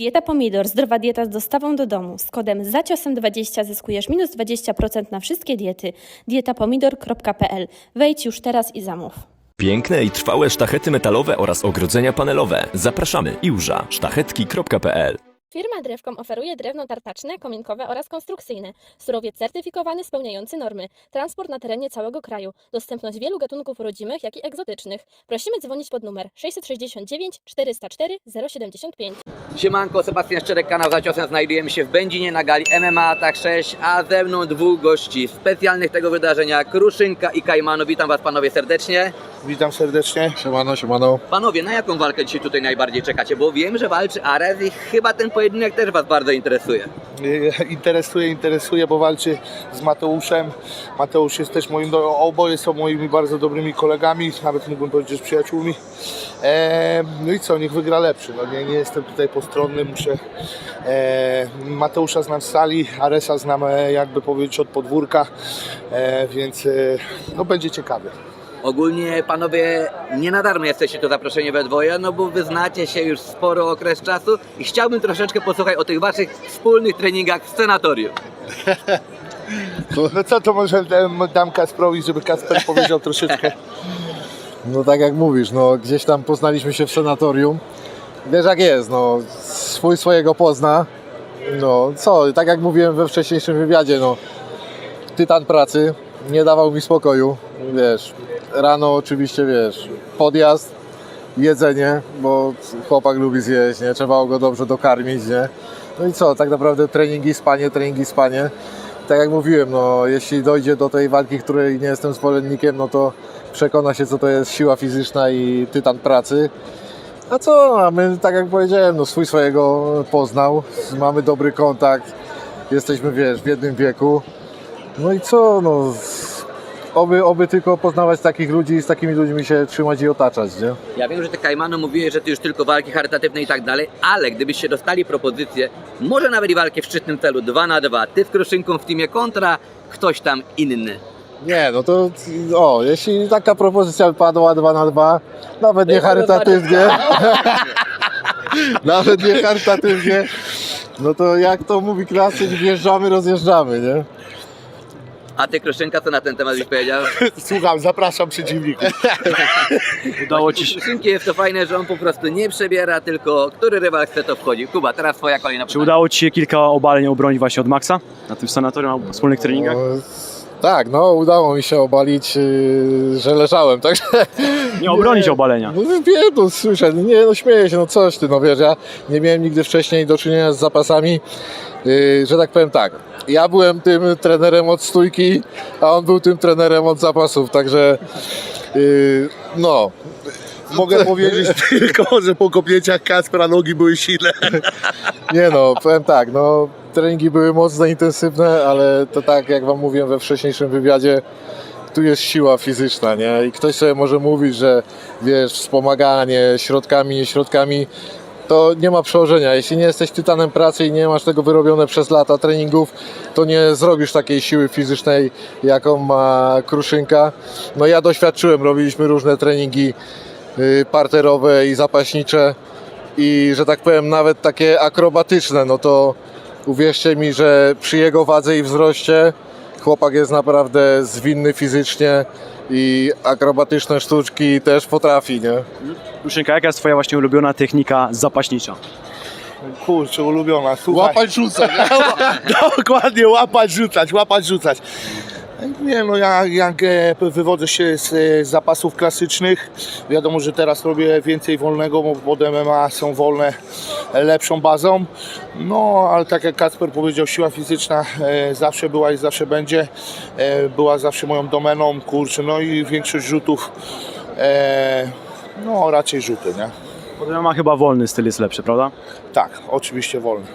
Dieta Pomidor, zdrowa dieta z dostawą do domu. Z kodem zaciosem20 zyskujesz minus 20% na wszystkie diety. dietapomidor.pl. Wejdź już teraz i zamów. Piękne i trwałe sztachety metalowe oraz ogrodzenia panelowe. Zapraszamy iłża sztachetki.pl Firma Drewkom oferuje drewno tartaczne, kominkowe oraz konstrukcyjne. Surowiec certyfikowany spełniający normy. Transport na terenie całego kraju. Dostępność wielu gatunków rodzimych, jak i egzotycznych. Prosimy dzwonić pod numer 669 404 075. Siemanko, Sebastian Szczerek, kanał za ciosem. Znajdujemy się w Będzinie na gali MMA Atak 6, a ze mną dwóch gości specjalnych tego wydarzenia, Kruszynka i Kajmano. Witam Was panowie serdecznie. Witam serdecznie. Siemano, siemano. Panowie, na jaką walkę dzisiaj tutaj najbardziej czekacie? Bo wiem, że walczy Ares i chyba ten pojedynek też Was bardzo interesuje. Y, Interesuje, interesuje, bo walczy z Mateuszem. Mateusz jest też moim, oboje są moimi bardzo dobrymi kolegami, nawet mógłbym powiedzieć, że przyjaciółmi. E, no i co, niech wygra lepszy. No nie, nie jestem tutaj postronny, muszę... E, Mateusza znam z sali, Aresa znam e, jakby powiedzieć od podwórka, e, więc e, no będzie ciekawie. Ogólnie panowie nie na darmo jesteście tu zaproszeni we dwoje, no bo wy znacie się już sporo okres czasu i chciałbym troszeczkę posłuchać o tych Waszych wspólnych treningach w senatorium. No co to może dam, dam Kasprowi, żeby Kasper powiedział troszeczkę. No tak jak mówisz, no gdzieś tam poznaliśmy się w senatorium. Wiesz jak jest, no swój swojego pozna. No co, tak jak mówiłem we wcześniejszym wywiadzie, no tytan pracy, nie dawał mi spokoju, wiesz. Rano oczywiście, wiesz, podjazd, jedzenie, bo chłopak lubi zjeść, nie? Trzeba go dobrze dokarmić, nie? No i co, tak naprawdę treningi, spanie, treningi, spanie. Tak jak mówiłem, no jeśli dojdzie do tej walki, której nie jestem zwolennikiem, no to przekona się, co to jest siła fizyczna i tytan pracy. A co, a my, tak jak powiedziałem, no swój swojego poznał, mamy dobry kontakt, jesteśmy, wiesz, w jednym wieku. No i co, no, oby, oby tylko poznawać takich ludzi i z takimi ludźmi się trzymać i otaczać, nie? Ja wiem, że ty Kajmano mówiłeś, że ty już tylko walki charytatywne i tak dalej, ale gdybyście dostali propozycję, może nawet i walkę w szczytnym celu 2 na 2 ty z Kruszynką w teamie kontra ktoś tam inny. Nie, no to o, jeśli taka propozycja padła 2 na 2, nawet nie charytatywnie, nawet nie charytatywnie, no to jak to mówi klasyk, wjeżdżamy, rozjeżdżamy, nie? A ty Kruszynka co na ten temat byś powiedział? Słucham, zapraszam przeciwników. Udało ci się. Kruszynki jest to fajne, że on po prostu nie przebiera, tylko który rywal chce to wchodzi. Kuba, teraz twoja kolejna Czy pytanie. udało Ci się kilka obaleń obronić właśnie od Maxa na tym sanatorium albo wspólnych treningach? No, tak, no udało mi się obalić, yy, że leżałem, także... Nie obronić obalenia. No wiem, no słyszę, nie no śmieję się, no coś ty, no wiesz, ja nie miałem nigdy wcześniej do czynienia z zapasami, yy, że tak powiem tak, ja byłem tym trenerem od stójki, a on był tym trenerem od zapasów, także yy, no, Mogę powiedzieć tylko, że po kopnięciach Kaspera nogi były silne. nie no, powiem tak, no treningi były mocno intensywne, ale to tak jak wam mówiłem we wcześniejszym wywiadzie, tu jest siła fizyczna, nie? I ktoś sobie może mówić, że wiesz, wspomaganie środkami, nie środkami, to nie ma przełożenia. Jeśli nie jesteś tytanem pracy i nie masz tego wyrobione przez lata treningów, to nie zrobisz takiej siły fizycznej, jaką ma Kruszynka. No ja doświadczyłem, robiliśmy różne treningi parterowe i zapaśnicze i że tak powiem nawet takie akrobatyczne, no to uwierzcie mi, że przy jego wadze i wzroście chłopak jest naprawdę zwinny fizycznie i akrobatyczne sztuczki też potrafi, nie? Luszynka, jaka jest Twoja właśnie ulubiona technika zapaśnicza? Kurczę, ulubiona. Słuchaj. Łapać rzucać. Dokładnie, łapać, rzucać, łapać, rzucać. Nie no, ja jak e, wywodzę się z, e, zapasów klasycznych. Wiadomo, że teraz robię więcej wolnego, bo pod MMA są wolne e, lepszą bazą. No, ale tak jak Kacper powiedział, siła fizyczna zawsze była i zawsze będzie. Była zawsze moją domeną, kurczę, no i większość rzutów, no raczej rzuty, nie? Bo ma chyba wolny styl jest lepszy, prawda? Tak, oczywiście wolny.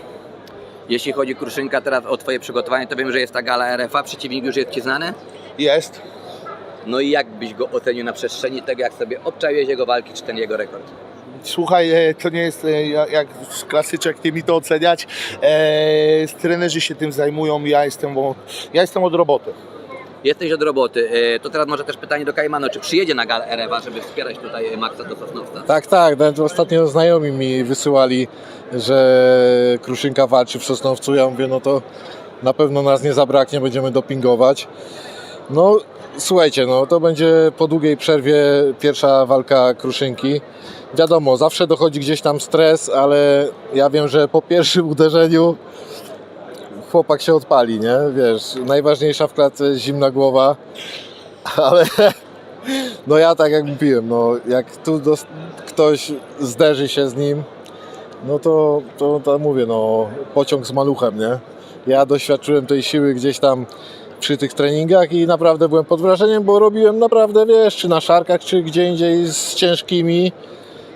Jeśli chodzi Kruszynka teraz o twoje przygotowanie, to wiem, że jest ta gala RFA, przeciwnik już jest ci znany? Jest. No i jak byś go ocenił na przestrzeni tego, jak sobie obczaiłeś jego walki, czy ten jego rekord? Słuchaj, e, to nie jest e, ja- jak klasyczek, nie mi to oceniać. E, trenerzy się tym zajmują, ja jestem, ja jestem od roboty. Jesteś od roboty. E, To teraz może też pytanie do Kajmano, czy przyjedzie na galę Erewa, żeby wspierać tutaj Maxa do Sosnowca? Tak, tak. Nawet ostatnio znajomi mi wysyłali, że Kruszynka walczy w Sosnowcu. Ja mówię, no to na pewno nas nie zabraknie, będziemy dopingować. No, słuchajcie, no to będzie po długiej przerwie pierwsza walka Kruszynki. Wiadomo, zawsze dochodzi gdzieś tam stres, ale ja wiem, że po pierwszym uderzeniu chłopak się odpali, nie? Wiesz, najważniejsza w klatce zimna głowa, ale no ja tak jak mówiłem, no jak tu dos- ktoś zderzy się z nim, no to, to, to mówię, no pociąg z maluchem, nie? Ja doświadczyłem tej siły gdzieś tam przy tych treningach i naprawdę byłem pod wrażeniem, bo robiłem naprawdę, wiesz, czy na szarkach, czy gdzie indziej z ciężkimi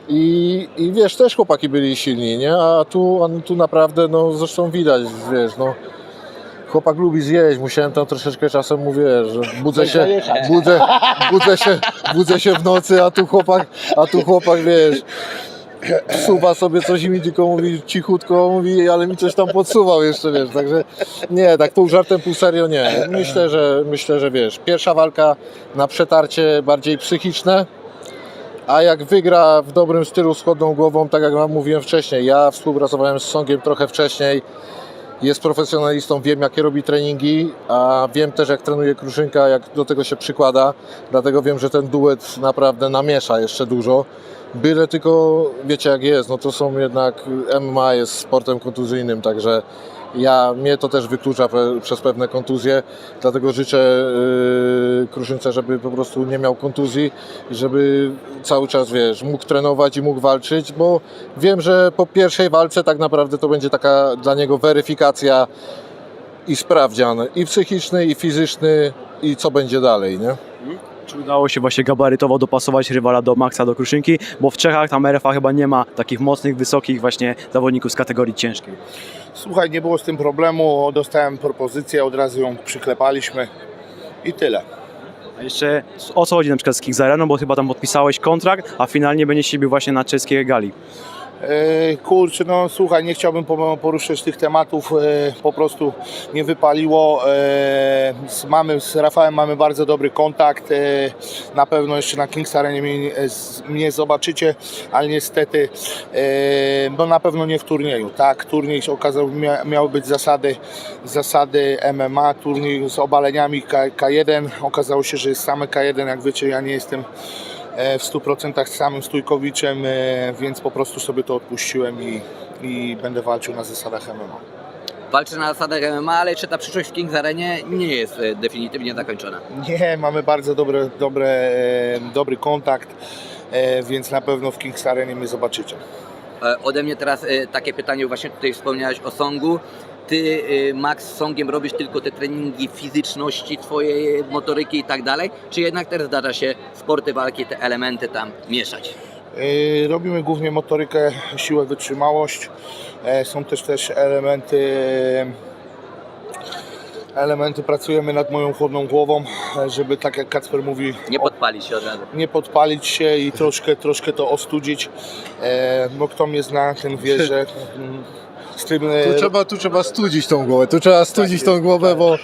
i, i wiesz, też chłopaki byli silni, nie? A tu, a tu naprawdę, no zresztą widać, wiesz, no chłopak lubi zjeść, musiałem tam troszeczkę czasem, mówię, że budzę się, budzę, budzę się, budzę się w nocy, a tu chłopak, a tu chłopak, wiesz, suwa sobie coś i mi tylko mówi cichutko, mówi, ale mi coś tam podsuwał jeszcze, wiesz, także nie, tak pół żartem, pół serio nie. Myślę, że, myślę, że wiesz, pierwsza walka na przetarcie bardziej psychiczne, a jak wygra w dobrym stylu z chłodną głową, tak jak wam mówiłem wcześniej, ja współpracowałem z Songiem trochę wcześniej, jest profesjonalistą, wiem jakie robi treningi, a wiem też jak trenuje Kruszynka, jak do tego się przykłada, dlatego wiem, że ten duet naprawdę namiesza jeszcze dużo. Byle tylko, wiecie jak jest, no to są jednak, MMA jest sportem kontuzyjnym, także ja, mnie to też wyklucza przez pewne kontuzje, dlatego życzę yy, Kruszynce, żeby po prostu nie miał kontuzji żeby cały czas, wiesz, mógł trenować i mógł walczyć, bo wiem, że po pierwszej walce tak naprawdę to będzie taka dla niego weryfikacja i sprawdzian i psychiczny, i fizyczny, i co będzie dalej, nie? Czy udało się właśnie gabarytowo dopasować rywala do Maxa, do Kruszynki? Bo w Czechach tam RFA chyba nie ma takich mocnych, wysokich właśnie zawodników z kategorii ciężkiej. Słuchaj, nie było z tym problemu, dostałem propozycję, od razu ją przyklepaliśmy i tyle. A jeszcze o co chodzi na przykład z Kings Areną, bo chyba tam podpisałeś kontrakt, a finalnie będzie się bił właśnie na czeskiej gali. E, Kurczę, no słuchaj, nie chciałbym po- poruszać tych tematów, e, po prostu nie wypaliło. E, Mamy, z Rafałem mamy bardzo dobry kontakt, na pewno jeszcze na Kings Arenie mnie, mnie zobaczycie, ale niestety, no na pewno nie w turnieju, tak, turniej okazał, być zasady, zasady MMA, turniej z obaleniami K, K1, okazało się, że jest same K1, jak wiecie, ja nie jestem w 100% z samym Stójkowiczem, e, więc po prostu sobie to odpuściłem i, i będę walczył na zasadach MMA. Walczy na zasadach MMA, ale jeszcze ta przyszłość w Kings Arenie nie jest e, definitywnie zakończona. Nie, mamy bardzo dobre, dobre, e, dobry kontakt, e, więc na pewno w Kings Arenie mnie zobaczycie. E, Ode mnie teraz e, takie pytanie, właśnie tutaj wspomniałeś o Songu. Ty, e, Max, z Songiem robisz tylko te treningi fizyczności, twojej motoryki i tak dalej, czy jednak też zdarza się sporty walki, te elementy tam mieszać? E, Robimy głównie motorykę, siłę, wytrzymałość. E, Są też też elementy elementy pracujemy nad moją chłodną głową, e, żeby tak jak Kacper mówi, Nie podpali się od razu. nie podpalić się i troszkę, troszkę to ostudzić. E, no kto mnie zna, ten wie, że z tym... e, Tu trzeba, tu trzeba studzić tą głowę, tu trzeba studzić tą głowę, bo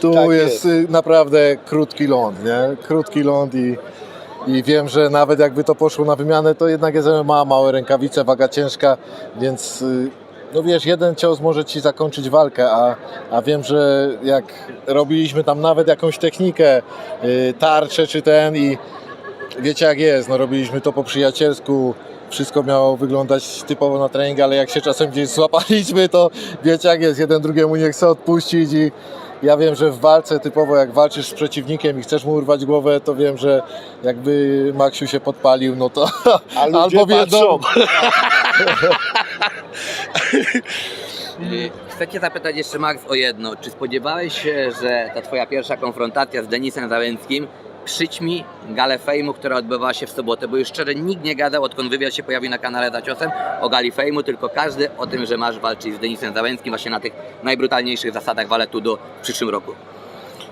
tu Tak jest, jest. y, naprawdę krótki ląd, nie? Krótki ląd i, i wiem, że nawet jakby to poszło na wymianę, to jednak jest ma małe rękawice, waga ciężka, więc y, no wiesz, jeden cios może ci zakończyć walkę, a, a wiem, że jak robiliśmy tam nawet jakąś technikę, y, tarczę czy ten i wiecie jak jest, no robiliśmy to po przyjacielsku, wszystko miało wyglądać typowo na trening, ale jak się czasem gdzieś złapaliśmy, to wiecie jak jest, jeden drugiemu nie chce odpuścić i ja wiem, że w walce typowo jak walczysz z przeciwnikiem i chcesz mu urwać głowę, to wiem, że jakby Maksiu się podpalił, no to albo wiedzą. Y, Chcę Cię zapytać jeszcze, Max, o jedno. Czy spodziewałeś się, że ta Twoja pierwsza konfrontacja z Denisem Załęckim przyćmi galę fejmu, która odbywała się w sobotę? Bo już szczerze nikt nie gadał, odkąd wywiad się pojawił na kanale za ciosem o gali fejmu, tylko każdy o tym, że masz walczyć z Denisem Załęckim właśnie na tych najbrutalniejszych zasadach waletu do w przyszłym roku.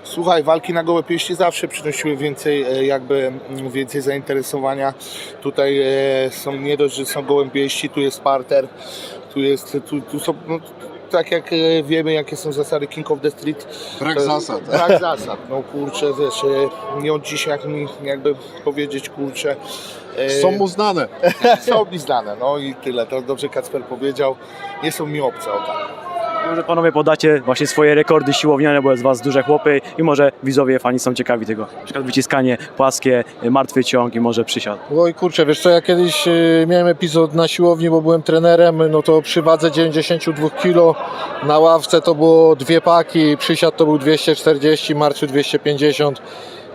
Słuchaj, walki na gołe pięści zawsze przynosiły więcej e, jakby mm, więcej zainteresowania. Tutaj e, są nie dość, że są gołe pięści, tu jest parter, tu jest, tu, tu są, no, tak jak e, wiemy, jakie są zasady King of the Street. Brak to- zasad. Brak zasad. No kurczę, wiesz, e, nie od dzisiaj, jak mi jakby powiedzieć, kurczę. e, Są mu znane. są mi znane, no i tyle. To dobrze Kacper powiedział. Nie są mi obce, o tak. Może panowie podacie właśnie swoje rekordy siłowniane, bo jest was duże chłopy i może widzowie, fani są ciekawi tego. Na przykład wyciskanie płaskie, martwy ciąg i może przysiad. Oj kurczę, wiesz co, ja kiedyś y, miałem epizod na siłowni, bo byłem trenerem, no to przy wadze 92 kg na ławce to było dwie paki, przysiad to był 240, martwy 250,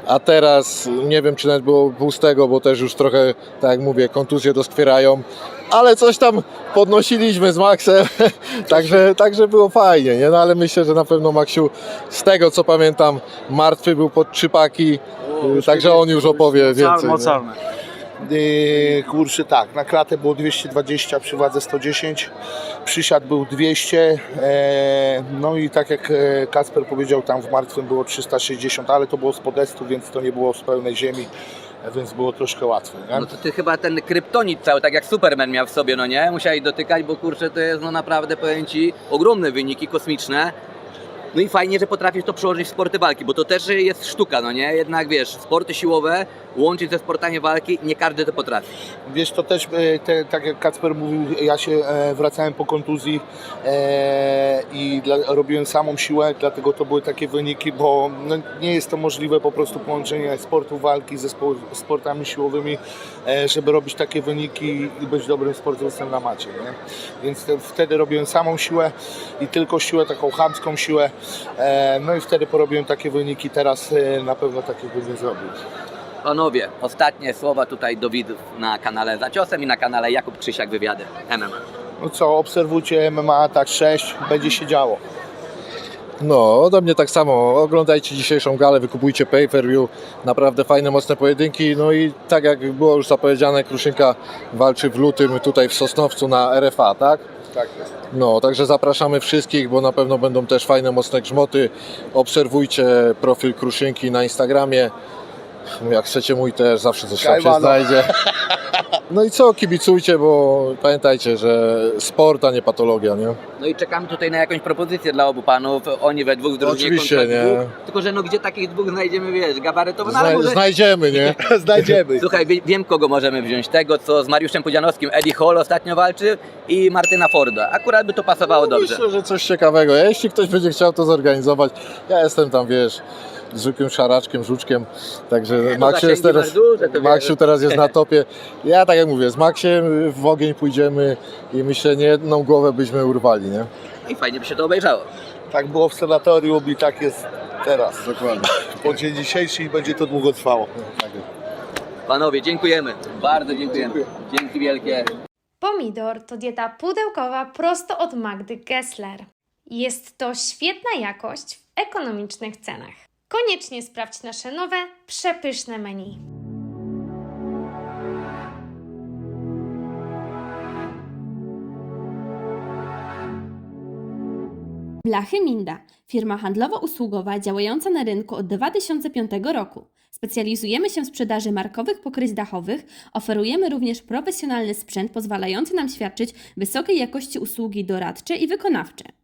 a teraz nie wiem czy nawet było pustego, bo też już trochę, tak jak mówię, kontuzje doskwierają, ale coś tam podnosiliśmy z Maxem, także, także było fajnie, nie? No ale myślę, że na pewno Maksiu, z tego co pamiętam, martwy był pod trzy paki, y, także on już opowie więcej. Mocarne. Yy, kurczę, tak, na klatę było 220 przy wadze 110, przysiad był 200, e, no i tak jak e, Kasper powiedział, tam w martwym było 360, ale to było z podestu, więc to nie było z pełnej ziemi, więc było troszkę łatwiej. Nie? No to ty chyba ten kryptonit cały, tak jak Superman miał w sobie, no nie? Musiałeś dotykać, bo kurczę, to jest no naprawdę, powiem ci, ogromne wyniki kosmiczne. No i fajnie, że potrafisz to przełożyć w sporty walki, bo to też jest sztuka, no nie? Jednak wiesz, sporty siłowe łączyć ze sportami walki, nie każdy to potrafi. Wiesz, to też, e, te, tak jak Kacper mówił, ja się e, wracałem po kontuzji e, i dla, robiłem samą siłę, dlatego to były takie wyniki, bo no, nie jest to możliwe po prostu połączenie sportu walki ze spo, sportami siłowymi, e, żeby robić takie wyniki i być dobrym sportowcem na macie. Nie? Więc te, wtedy robiłem samą siłę i tylko siłę, taką chamską siłę, no i wtedy porobiłem takie wyniki, teraz e, na pewno takich bym nie zrobił. Panowie, ostatnie słowa tutaj do widzów na kanale Za Ciosem i na kanale Jakub Krzysiak Wywiady MMA. No co, obserwujcie MMA tak 6, będzie się działo. No, ode mnie tak samo. Oglądajcie dzisiejszą galę, wykupujcie pay-per-view. Naprawdę fajne, mocne pojedynki. No i tak jak było już zapowiedziane, Kruszynka walczy w lutym tutaj w Sosnowcu na RFA, tak? Tak jest. No, także zapraszamy wszystkich, bo na pewno będą też fajne, mocne grzmoty. Obserwujcie profil Kruszynki na Instagramie. Jak chcecie mój też, zawsze coś tam się znajdzie. No i co, kibicujcie, bo pamiętajcie, że sport, a nie patologia, nie? No i czekamy tutaj na jakąś propozycję dla obu panów. Oni we dwóch drużynie Oczywiście, kontra nie. dwóch. Tylko, że no gdzie takich dwóch znajdziemy, wiesz, gabarytowo, no ale Zna- może... znajdziemy, nie? Znajdziemy. Słuchaj, wie- wiem kogo możemy wziąć. Tego, co z Mariuszem Pudzianowskim Eddie Hall ostatnio walczy i Martyna Forda. Akurat by to pasowało dobrze. No Myślę, że coś ciekawego. Jeśli ktoś będzie chciał to zorganizować, ja jestem tam, wiesz, zwykłym szaraczkiem, żuczkiem, także no Maksiu jest teraz, duże, Maksiu teraz jest na topie. Ja tak jak mówię, z Maksiem w ogień pójdziemy i myślę, nie jedną głowę byśmy urwali, nie? I fajnie by się to obejrzało. Tak było w sanatorium i tak jest teraz. Dokładnie. Po dzień dzisiejszy i będzie to długo trwało. Panowie, dziękujemy. Bardzo dziękujemy. Dzięki wielkie. Pomidor to dieta pudełkowa prosto od Magdy Gessler. Jest to świetna jakość w ekonomicznych cenach. Koniecznie sprawdź nasze nowe, przepyszne menu. Blachy Minda, firma handlowo-usługowa działająca na rynku od 2005 roku. Specjalizujemy się w sprzedaży markowych pokryć dachowych, oferujemy również profesjonalny sprzęt pozwalający nam świadczyć wysokiej jakości usługi doradcze i wykonawcze.